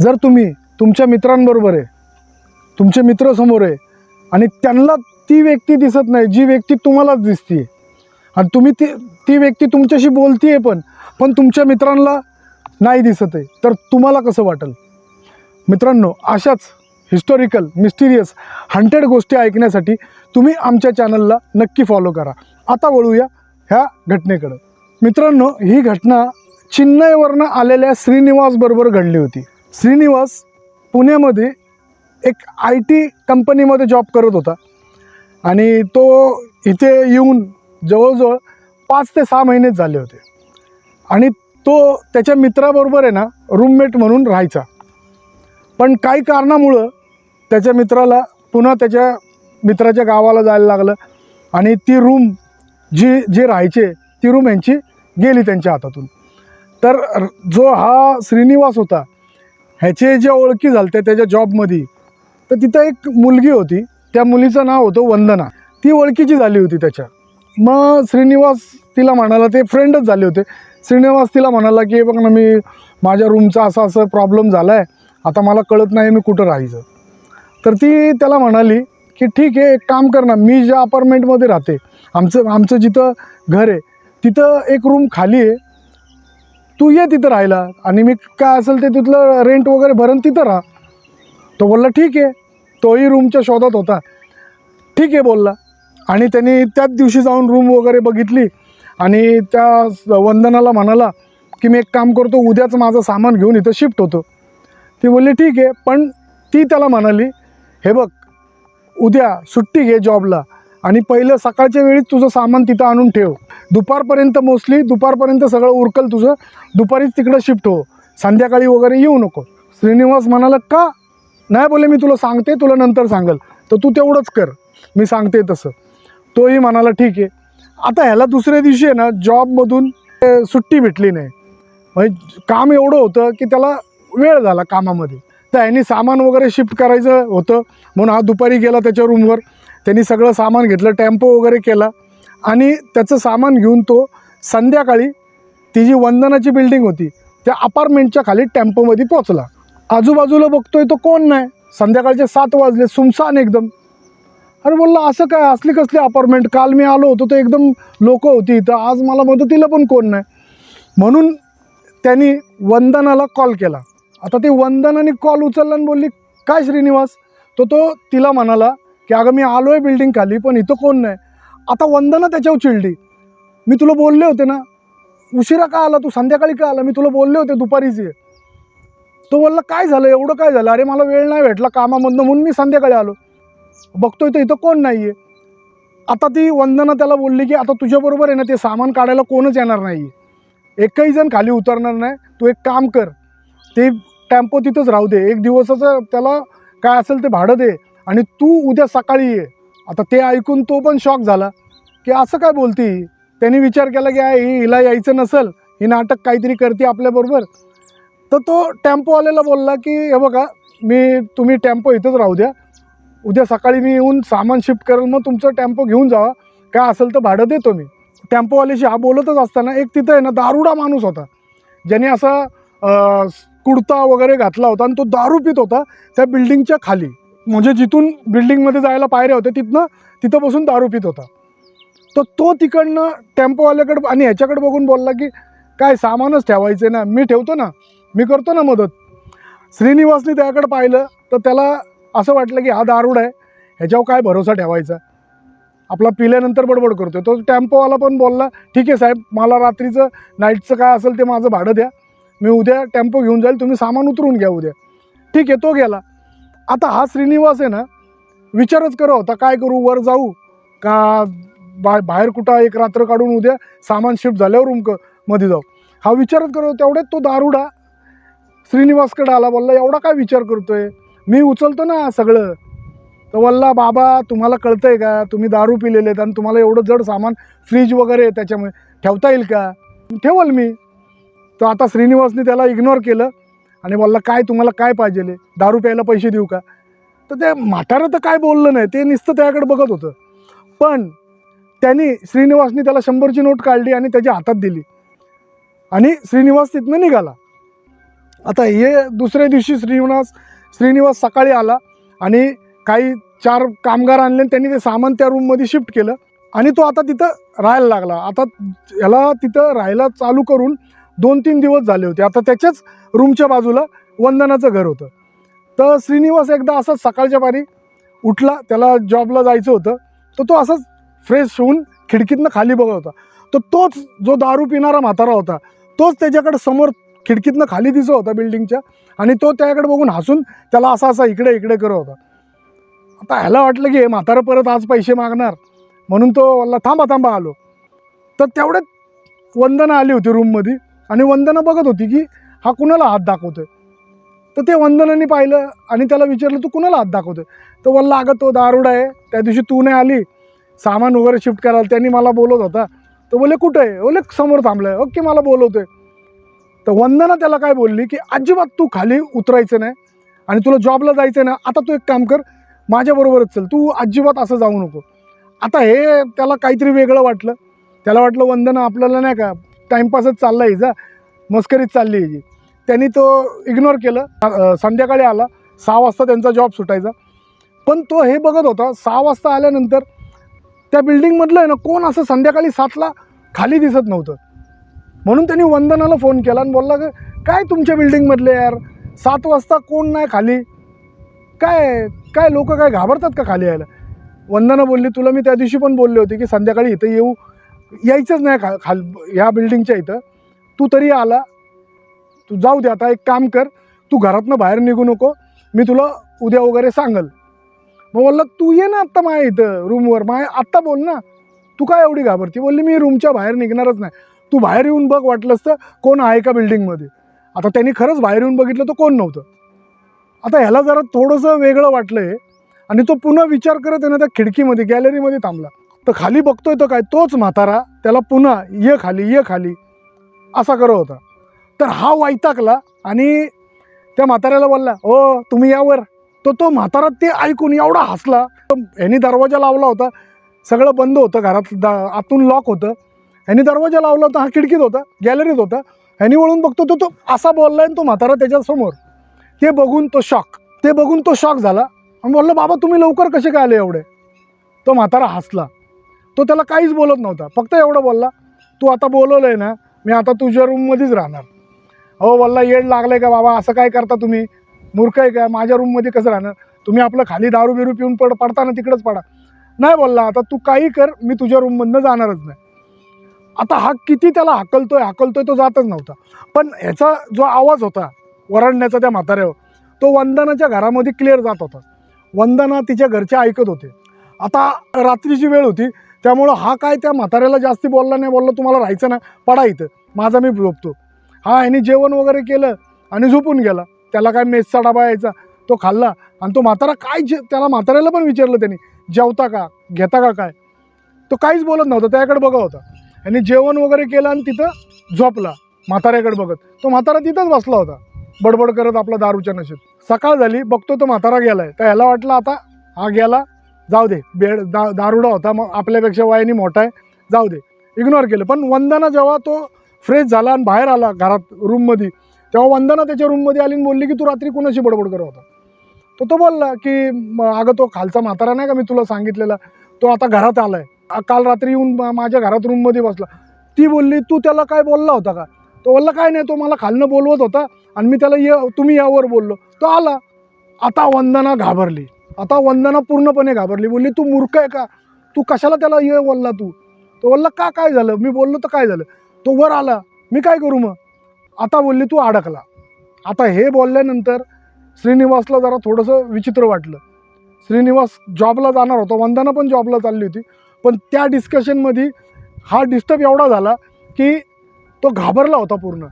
जर तुम्ही तुमच्या मित्रांबरोबर आहे तुमचे मित्र समोर आहे आणि त्यांना ती व्यक्ती दिसत नाही जी व्यक्ती तुम्हालाच दिसते आणि तुम्ही ती ती व्यक्ती तुमच्याशी बोलतीये पण पण तुमच्या मित्रांना नाही दिसत आहे तर तुम्हाला कसं वाटेल? मित्रांनो अशाच हिस्टॉरिकल मिस्टिरियस हंटेड गोष्टी ऐकण्यासाठी तुम्ही आमच्या चॅनलला नक्की फॉलो करा. आता वळूया ह्या घटनेकडं. मित्रांनो ही घटना चिन्नईवरनं आलेल्या श्रीनिवासबरोबर घडली होती. श्रीनिवास पुण्यामध्ये एक आय टी कंपनीमध्ये जॉब करत होता. आणि तो इथे येऊन जवळजवळ पाच ते सहा महिनेच झाले होते. आणि तो त्याच्या मित्राबरोबर आहे ना रूममेट म्हणून राहायचा. पण काही कारणामुळं त्याच्या मित्राला पुन्हा त्याच्या मित्राच्या गावाला जायला लागलं. आणि ती रूम जी जे राहायचे ती रूम यांची गेली त्यांच्या हातातून. तर जो हा श्रीनिवास होता ह्याचे ज्या ओळखी झालत्या त्याच्या जॉबमध्ये तर तिथं एक मुलगी होती. त्या मुलीचं नाव होतं वंदना. ती ओळखीची झाली होती त्याच्या. मग श्रीनिवास तिला म्हणाला ते फ्रेंडच झाले होते. श्रीनिवास तिला म्हणाला की बघ ना मी माझ्या रूमचा असा असं प्रॉब्लेम झाला आहे आता मला कळत नाही मी कुठं राहायचं. तर ती त्याला म्हणाली की ठीक आहे एक काम कर ना मी ज्या अपार्टमेंटमध्ये राहते आमचं आमचं जिथं घर आहे तिथं एक रूम खाली आहे. तू ये तिथं राहायला आणि मी काय असेल ते तिथलं रेंट वगैरे भरेन तिथं राहा. तो बोलला ठीक आहे. तोही रूमच्या शोधात होता. ठीक आहे बोलला. आणि त्यांनी त्याच दिवशी जाऊन रूम वगैरे बघितली आणि त्या वंदनाला म्हणाला की मी एक काम करतो उद्याच माझं सामान घेऊन इथं शिफ्ट होतो. ती बोलली ठीक आहे पण ती त्याला म्हणाली हे बघ उद्या सुट्टी घे जॉबला आणि पहिलं सकाळच्या वेळी तुझं सामान तिथं आणून ठेव. दुपारपर्यंत मोस्टली दुपारपर्यंत सगळं उरकल तुझं दुपारीच तिकडं शिफ्ट हो. संध्याकाळी वगैरे येऊ नको. श्रीनिवास म्हणाला का? नाही बोले मी तुला सांगते तुला नंतर सांगेल. तर तू तेवढंच कर. मी सांगते तसं. तोही म्हणाला ठीक आहे. आता ह्याला दुसऱ्या दिवशी आहे ना जॉबमधून सुट्टी भेटली नाही. म्हणजे काम एवढं होतं की त्याला वेळ झाला कामामध्ये. तर ह्यानी सामान वगैरे शिफ्ट करायचं होतं. म्हणून हा दुपारी गेला त्याच्या रूमवर त्यांनी सगळं सामान घेतलं टेम्पो वगैरे केला. आणि त्याचं सामान घेऊन तो संध्याकाळी ती जी वंदनाची बिल्डिंग होती त्या अपार्टमेंटच्या खाली टेम्पोमध्ये पोचला आजूबाजूला बघतोय तो कोण नाही. संध्याकाळचे सात वाजले सुमसान एकदम. अरे बोलला असं काय असली कसली अपार्टमेंट काल मी आलो होतो तर एकदम लोक होती इथं. आज मला मदतीला पण कोण नाही. म्हणून त्यांनी वंदनाला कॉल केला. आता ती वंदनाने कॉल उचलला आणि बोलली काय श्रीनिवास? तो तो तिला म्हणाला की अगं मी आलो आहे बिल्डिंग खाली पण इथं कोण नाही. आता वंदना त्याच्यावर चिडली. मी तुला बोलले होते ना उशिरा का आला तू? संध्याकाळी का आला? मी तुला बोलले होते दुपारीच ये. तो बोलला काय झालं? एवढं काय झालं? अरे मला वेळ नाही भेटला कामामधनं म्हणून मी संध्याकाळी आलो. बघतोय तर इथं कोण नाही आहे आता ती वंदना त्याला बोलली की आता तुझ्याबरोबर आहे ना ते सामान काढायला कोणच येणार नाही आहे एकही जण खाली उतरणार नाही. तू एक काम कर. ते टेम्पो तिथंच राहू दे. एक दिवसाचं त्याला काय असेल ते भाडं दे. आणि तू उद्या सकाळी ये. आता ते ऐकून तो पण शॉक झाला. की असं काय बोलती? त्यांनी विचार केला की आय हिला यायचं नसेल. ही नाटक काहीतरी करते आपल्याबरोबर तर तो टेम्पोवाल्याला बोलला की हे बघा मी तुम्ही टेम्पो इथंच राहू द्या. उद्या सकाळी मी येऊन सामान शिफ्ट करेल मग तुमचं टेम्पो घेऊन जावा. काय असेल तर भाडं देतो मी. टेम्पोवाल्याशी हा बोलतच असताना एक तिथं आहे ना दारुडा माणूस होता. ज्याने असा कुडता वगैरे घातला होता आणि तो दारू पित होता त्या बिल्डिंगच्या खाली. म्हणजे जिथून बिल्डिंगमध्ये जायला पायऱ्या होत्या तिथनं तिथं बसून दारू पित होता. तर तो तिकडनं टेम्पोवाल्याकडे आणि ह्याच्याकडे बघून बोलला की काय सामानच ठेवायचं ना मी ठेवतो ना मी करतो ना मदत. श्रीनिवासने त्याकडे पाहिलं तर त्याला असं वाटलं की हा दारूड आहे ह्याच्यावर काय भरोसा ठेवायचा? आपला पिल्यानंतर बडबड करतो तो टेम्पोवाला पण बोलला ठीक आहे साहेब मला रात्रीचं नाईटचं काय असेल ते माझं भाडं द्या. मी उद्या टेम्पो घेऊन जाईल तुम्ही सामान उतरून घ्या उद्या. ठीक आहे तो गेला. आता हा श्रीनिवास आहे ना विचारच करत होता काय करू वर जाऊ का बा बाहेर कुठं एक रात्र काढून उद्या सामान शिफ्ट झाल्यावर रूम क मध्ये जाऊ. हा विचारच करतो होता तेवढ्यात तो दारुडा श्रीनिवासकडे आला बोलला एवढा काय विचार करतोय? मी उचलतो ना सगळं. तर बोलला बाबा तुम्हाला कळतंय का? तुम्ही दारू पिलेले आहेत आणि तुम्हाला एवढं जड सामान फ्रीज वगैरे आहे त्याच्यामुळे ठेवता येईल का? ठेवल मी. तर आता श्रीनिवासने त्याला इग्नोर केलं. आणि बोलला काय तुम्हाला काय पाहिजे दारू प्यायला पैसे देऊ का? तर ते म्हातारं तर काय बोललं नाही ते नुसतं त्याकडे बघत होतं. पण त्यांनी श्रीनिवासने त्याला शंभरची नोट काढली आणि त्याच्या हातात दिली. आणि श्रीनिवास तिथनं निघाला. आता हे दुसऱ्या दिवशी श्रीनिवास श्रीनिवास सकाळी आला आणि काही चार कामगार आणले आणि त्यांनी ते सामान त्या रूममध्ये शिफ्ट केलं. आणि तो आता तिथं राहायला लागला. आता याला तिथं राहायला चालू करून दोन तीन दिवस झाले होते. आता त्याच्याच रूमच्या बाजूला वंदनाचं घर होतं. तर श्रीनिवास एकदा असंच सकाळच्या पारी उठला त्याला जॉबला जायचं होतं. तर तो असंच फ्रेश होऊन खिडकीतनं खाली बघत होता. तर तोच जो दारू पिणारा म्हातारा होता तोच त्याच्याकडे समोर खिडकीतनं खाली दिसत होता बिल्डिंगच्या आणि तो त्याकडे बघून हसून त्याला असा असा इकडे इकडे करत होता. आता ह्याला वाटलं की हे म्हातारं परत आज पैसे मागणार. म्हणून तो वल्ला थांबा थांबा आलो. तर तेवढ्यात वंदना आली होती रूममध्ये आणि वंदना बघत होती की हा कुणाला हात दाखवतोय? तर ते वंदनाने पाहिलं आणि त्याला विचारलं तू कुणाला हात दाखवतोय? तर वल्ला अगं तो दारुडा आहे. त्या दिवशी तू नाही आली. सामान वगैरे शिफ्ट करायला त्यांनी मला बोलत होता. तर बोले कुठं आहे? बोले समोर थांबलं आहे ओके मला बोलवतोय. तर वंदना त्याला काय बोलली की अजिबात तू खाली उतरायचं नाही आणि तुला जॉबला जायचं ना आता तू एक काम कर माझ्याबरोबरच चल. तू अजिबात असं जाऊ नको. आता हे त्याला काहीतरी वेगळं वाटलं. त्याला वाटलं वंदना आपल्याला नाही का टाईमपासच चालला हिचा. मस्करीच चालली हिची. त्यांनी तो इग्नोर केलं. संध्याकाळी आला. सहा वाजता त्यांचा जॉब सुटायचा. पण तो हे बघत होता सहा वाजता आल्यानंतर त्या बिल्डिंगमधलं आहे ना कोण असं संध्याकाळी सातला खाली दिसत नव्हतं. म्हणून त्यांनी वंदनाला फोन केला आणि बोलला काय तुमच्या बिल्डिंगमधले यार? सात वाजता कोण नाही खाली? काय काय लोक काय घाबरतात का खाली यायला? वंदना बोलली तुला मी त्या दिवशी पण बोलले होते की संध्याकाळी इथं येऊ यायचंच नाही खा खाल ह्या बिल्डिंगच्या इथं. तू तरी आला. तू जाऊ दे आता एक काम कर. तू घरातनं बाहेर निघू नको. मी तुला उद्या वगैरे सांगल. मग बोललं तू ये ना आत्ता माझ्या इथं रूमवर माय आत्ता बोल ना. तू काय एवढी घाबरती? बोलली मी रूमच्या बाहेर निघणारच नाही. तू बाहेर येऊन बघ वाटलंस तर कोण आहे का बिल्डिंगमध्ये आता त्यांनी खरंच बाहेर येऊन बघितलं तर कोण नव्हतं. आता ह्याला जरा थोडंसं वेगळं वाटलं आहे आणि तो पुन्हा विचार करत आहे ना त्या खिडकीमध्ये गॅलरीमध्ये थांबला. तर खाली बघतोय तो काय? तोच म्हातारा त्याला पुन्हा ये खाली ये खाली. असा करत होता. तर हा वैतागला आणि त्या म्हाताऱ्याला बोलला हो तुम्ही यावर. तो तो म्हातारा ते ऐकून एवढा हसला. ह्यानी दरवाजा लावला होता. सगळं बंद होतं घरात दा आतून लॉक होतं. ह्यानी दरवाजा लावला होता हा खिडकीत होता गॅलरीत होता. ह्यानी वळून बघतो तो तो असा बोललाय आणि तो म्हातारा त्याच्यासमोर. ते बघून तो शॉक ते बघून तो शॉक झाला. आणि बोललो बाबा तुम्ही लवकर कसे काय आले एवढे? तो म्हातारा हसला. तो त्याला काहीच बोलत नव्हता. फक्त एवढं बोलला तू आता बोलवलं आहे ना मी आता तुझ्या रूममध्येच राहणार. अहो बोलला येड लागलं का बाबा? असं काय करता तुम्ही? मूर्ख आहे का? माझ्या रूममध्ये कसं राहणार? तुम्ही आपलं खाली दारू बिरू पिऊन पड पडताना तिकडंच पडा. नाही बोलला आता तू काही कर मी तुझ्या रूममधनं जाणारच नाही. आता हा किती त्याला हाकलतोय हाकलतोय तो जातच नव्हता. पण ह्याचा जो आवाज होता वरडण्याचा त्या म्हाताऱ्यावर तो वंदनाच्या घरामध्ये क्लिअर जात होता. वंदना तिच्या घरचे ऐकत होते. आता रात्रीची वेळ होती त्यामुळं हा काय त्या म्हाताऱ्याला जास्ती बोलला नाही बोलला तुम्हाला राहायचं ना पडा इथं. माझा मी झोपतो. हा यांनी जेवण वगैरे केलं आणि झोपून गेला. त्याला काय मेसचा डबा यायचा तो खाल्ला. आणि तो म्हातारा काय जे त्याला म्हाताऱ्याला पण विचारलं त्यांनी जेवता का घेता का काय? तो काहीच बोलत नव्हता त्याकडे बघा होता. आणि जेवण वगैरे केलं आणि तिथं झोपला म्हाताऱ्याकडे बघत. तो म्हातारा तिथंच बसला होता. बडबड करत आपला दारूच्या नशेत. सकाळ झाली बघतो तो म्हातारा गेलाय. तर ह्याला वाटलं आता हा गेला जाऊ दे बेड दा दारुडा होता मग आपल्यापेक्षा वयाने मोठा आहे. जाऊ दे इग्नोर केलं. पण वंदना जेव्हा तो फ्रेश झाला आणि बाहेर आला घरात रूममध्ये तेव्हा वंदना त्याच्या रूममध्ये आली आणि बोलली की तू रात्री कोणाशी बडबड करत होता? तर तो बोलला की अगं तो खालचा म्हातारा नाही का मी तुला सांगितलेला? तो आता घरात आला आहे काल रात्री येऊन माझ्या घरात रूममध्ये बसला. ती बोलली तू त्याला काय बोलला होता का? तो बोलला काय नाही तो मला खालनं बोलवत होता आणि मी त्याला ये तुम्ही यावर बोललो. तो आला. आता वंदना घाबरली. आता वंदना पूर्णपणे घाबरली. बोलली तू मूर्ख आहे का? तू कशाला त्याला ये बोलला तू? तो बोलला का काय झालं? मी बोललो तर काय झालं? तो वर आला मी काय करू मग? आता बोलली तू अडकला. आता हे बोलल्यानंतर श्रीनिवासला जरा थोडंसं विचित्र वाटलं. श्रीनिवास जॉबला जाणार होता. वंदना पण जॉबला चालली होती. पण त्या डिस्कशनमध्ये हा डिस्टर्ब एवढा झाला की तो घाबरला होता पूर्ण.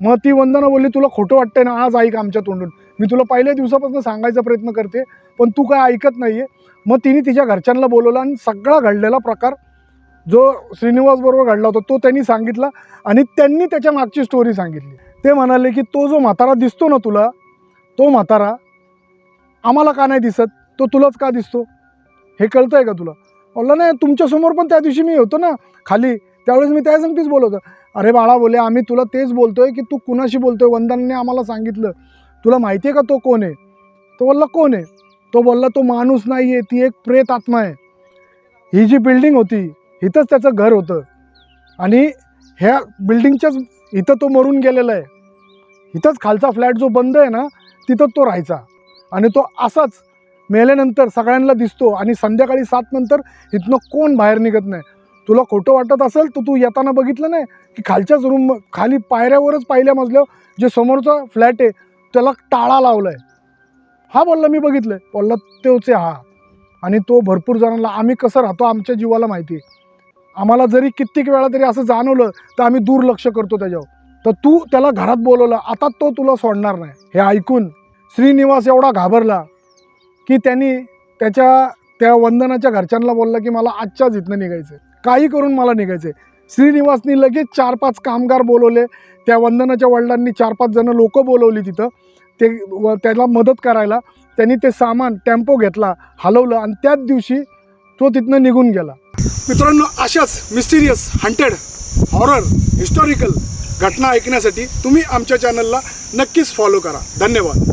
मग ती वंदना बोलली तुला खोटं वाटतंय ना आज ऐक आमच्या तोंडून. मी तुला पहिल्या दिवसापासून सांगायचा प्रयत्न करते पण तू काय ऐकत नाही आहे मग तिने तिच्या घरच्यांना बोलवलं आणि सगळा घडलेला प्रकार जो श्रीनिवास बरोबर घडला होता तो त्यांनी सांगितला आणि त्यांनी त्याच्या मागची स्टोरी सांगितली. ते म्हणाले की तो जो म्हातारा दिसतो ना तुला तो म्हातारा आम्हाला का नाही दिसत? तो तुलाच का दिसतो? हे कळतंय का तुला? बोलला नाही तुमच्यासमोर पण त्या दिवशी मी होतो ना खाली. त्यावेळेस मी त्या संगतीच बोलवतो अरे बाळा बोले आम्ही तुला तेच बोलतोय की तू कुणाशी बोलतोय? वंदनने आम्हाला सांगितलं. तुला माहिती आहे का तो कोण आहे? तो बोलला कोण आहे? तो बोलला तो माणूस नाही आहे ती एक प्रेत आत्मा आहे. ही जी बिल्डिंग होती इथंच त्याचं घर होतं. आणि ह्या बिल्डिंगच्याच इथं तो मरून गेलेला आहे. इथंच खालचा फ्लॅट जो बंद आहे ना तिथं तो राहायचा. आणि तो असाच मेल्यानंतर सगळ्यांना दिसतो आणि संध्याकाळी सात नंतर इथनं कोण बाहेर निघत नाही. तुला खोटं वाटत असेल तर तू येताना बघितलं नाही की खालच्याच रूम खाली पायऱ्यावरच पाहिल्या मजल्यावर जे समोरचा फ्लॅट आहे त्याला टाळा लावला आहे हा बोलला मी बघितलं आहे बोलला तोच आहे हा. आणि तो भरपूर जणांना आम्ही कसं राहतो आमच्या जीवाला माहिती आहे. आम्हाला जरी कित्येक वेळा तरी असं जाणवलं तर आम्ही दुर्लक्ष करतो त्याच्यावर. तर तू त्याला घरात बोलवलं आता तो तुला सोडणार नाही. हे ऐकून श्रीनिवास एवढा घाबरला की त्यांनी त्याच्या त्या वंदनाच्या घरच्यांना बोलला की मला आजच्याच इथनं निघायचं काही करून मला निघायचं श्रीनिवासनी लगेच चार पाच कामगार बोलवले. त्या वंदनाच्या वडिलांनी चार पाच जणं लोकं बोलवली तिथं. ते व त्याला मदत करायला त्यांनी ते सामान टेम्पो घेतला हलवलं आणि त्याच दिवशी तो तिथनं निघून गेला. मित्रांनो अशाच मिस्टिरियस हंटेड हॉरर हिस्टॉरिकल घटना ऐकण्यासाठी तुम्ही आमच्या चॅनलला नक्कीच फॉलो करा. धन्यवाद.